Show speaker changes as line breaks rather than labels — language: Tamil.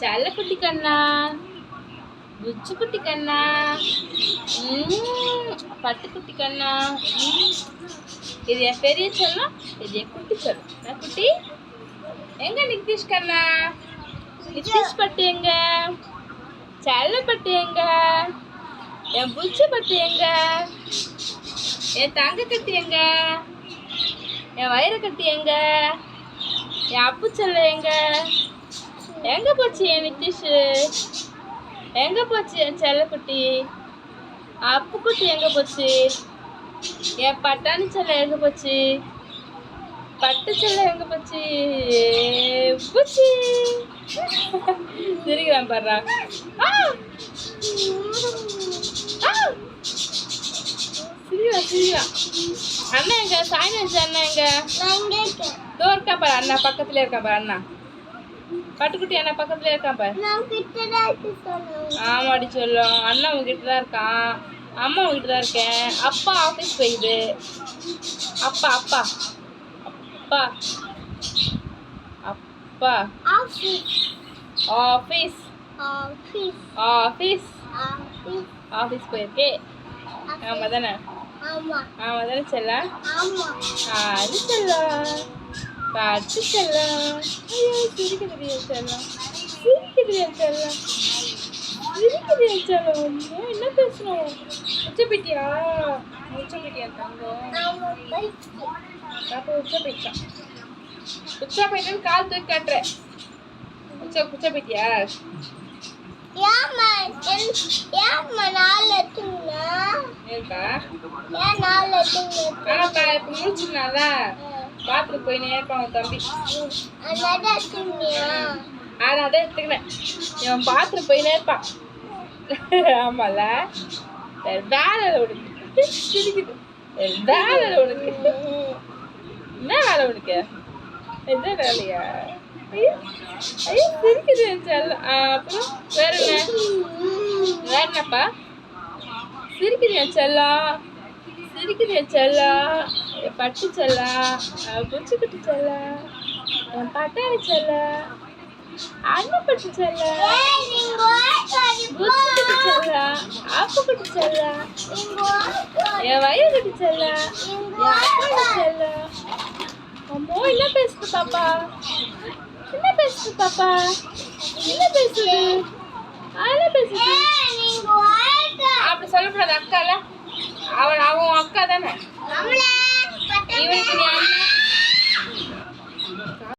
செல்லக்குட்டி கண்ணா புச்சுக்குட்டி கண்ணா. பட்டுக்குட்டி கண்ணா. இது என் பெரிய செல்லம் இது என் குட்டி செல்லம் குட்டி எங்க நிதிஷ் கண்ணா நிதிஷ் பட்டு எங்க செல்லப்பட்டு எங்க என் புச்சு பட்டு எங்க என் தங்க கட்டி எங்க என் வயிறு கட்டி எங்க என் அப்பு செல்ல எங்க எங்க போச்சு என் நிதிஷ் எங்க போச்சு என் செல்லக்குட்டி? அப்பு குட்டி எங்க போச்சு? என் பட்டாணி செல்ல எங்க போச்சு? பட்டு செல்ல எங்க போச்சு? பூச்சி. சிரிக்கிறான் பாடுறா! சிரிக்கிறான் சிரிக்கிறான். அண்ணா எங்க? சாய்நாச்சு அண்ணா எங்க? இருக்கா பாரு அண்ணா பக்கத்துல இருக்கா பாரு அண்ணா. பட்டுக்குட்டி அண்ணா பக்கத்துல இருக்கா பாரு ஆமாடி சொல்லும். அண்ணா உங்ககிட்ட தான் இருக்கான். அம்மா உங்ககிட்ட தான் இருக்கேன். அப்பா ஆஃபீஸ் போயிடுது அப்பா அப்பா. அப்பா. அப்பா. ஆஃபீஸ் ஆஃபீஸ் ஆஃபீஸ் போயிருக்கே. ஆமா. தானே ஆமா. தானே செல்ல அது செல்லம். பாட்டு ஐயோ சிரிக்குதுடியா செல்லம். சிரிக்குதுடியா செல்லம். சிரிக்குதுடியா செல்லம். ஐயோ, என்ன பேசணும் உச்சப்பிட்டியா? உச்சப்பிட்டியா தங்கம்? அப்போ உச்ச போயிட்டான் உச்சா போயிட்டான்னு கால் தூக்கி காட்டுறேன். உச்ச உச்ச போயிட்டியா முடிச்சுனால பாத்ரூம் போய் நேர்ப்பான் உன் தம்பி? ஆனா அதான் எடுத்துக்கினேன். இவன் பாத்ரூம் போய் நேர்ப்பான் ஆமால வேலை இல்லை உனக்கு. சிரிக்குது. வேலை இல்லை உனக்கு. என்ன வேலை உனக்கு? என்ன வேலையா? ஐயோ ஐயோ சிரிக்குது அப்புறம் வேற என்ன? வேற என்னப்பா? சிரிக்குது என் செல்லம் சிரிக்குது என் செல்லம் பட்டு செல்லம் புச்சுக்குட்டி செல்லம் என் பட்டாணி அண்ணன் பட்டு செல்லம் புச்சுக்குட்டி செல்லம் ஆப்புக்குட்டி செல்லம் என் வயிறு கட்டி செல்லம் என் அப்பா செல்லம் அம்மோ என்ன பேசுது பாப்பா? என்ன பேசுது பாப்பா? என்ன பேசுது? என்ன பேசுது. அப்படி சொல்லக்கூடாது அக்கால. அவன் அவன் அக்கா